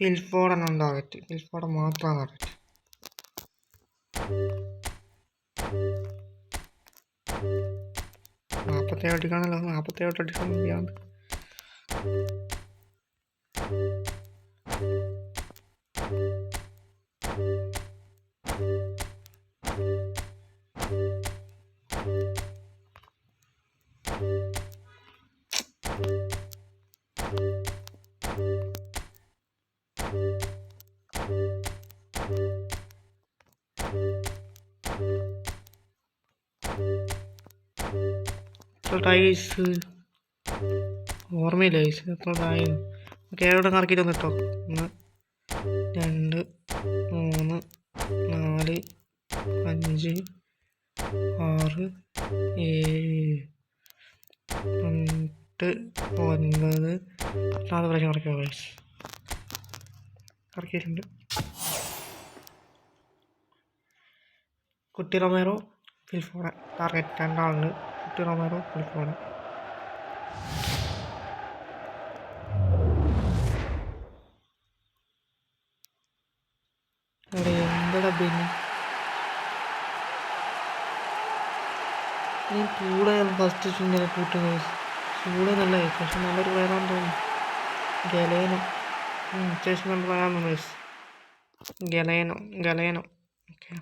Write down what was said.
Phil Foden target Phil Foden മാത്രമാണ് target നാൽപ്പത്തേഴ് അടിക്കാണല്ലോ. നാൽപ്പത്തേഴ് അടിക്കാൻ ചെയ്യാണ്ട് എത്ര ടൈസ് ഓർമ്മയില്ല ഐസ് എത്ര ടൈം ഓക്കെ എവിടെ കറക്കിയിട്ട് വന്നിട്ടോ ഒന്ന് രണ്ട് മൂന്ന് നാല് അഞ്ച് ആറ് ഏഴ് എട്ട് ഒൻപത്. നാല് പ്രാവശ്യം കറക്കിയോ ഗൈസ് കറക്കിയിട്ടുണ്ട് കുട്ടി റൊമേറോ ഫിൽഫോണ ടാർഗറ്റ് രണ്ടാളുണ്ട്. കുട്ടി റൊമേറോ ഫിൽഫോണ കൂടെ ഫസ്റ്റ് ഇങ്ങനെ നല്ല പക്ഷെ നല്ലൊരു വേറെ തോന്നുന്നു. ഗലേനോ. അത്യാവശ്യം നല്ല പ്ലെയറാന്ന് തോന്നുന്നു ഗലേനോ ഗലേനോ ഓക്കെ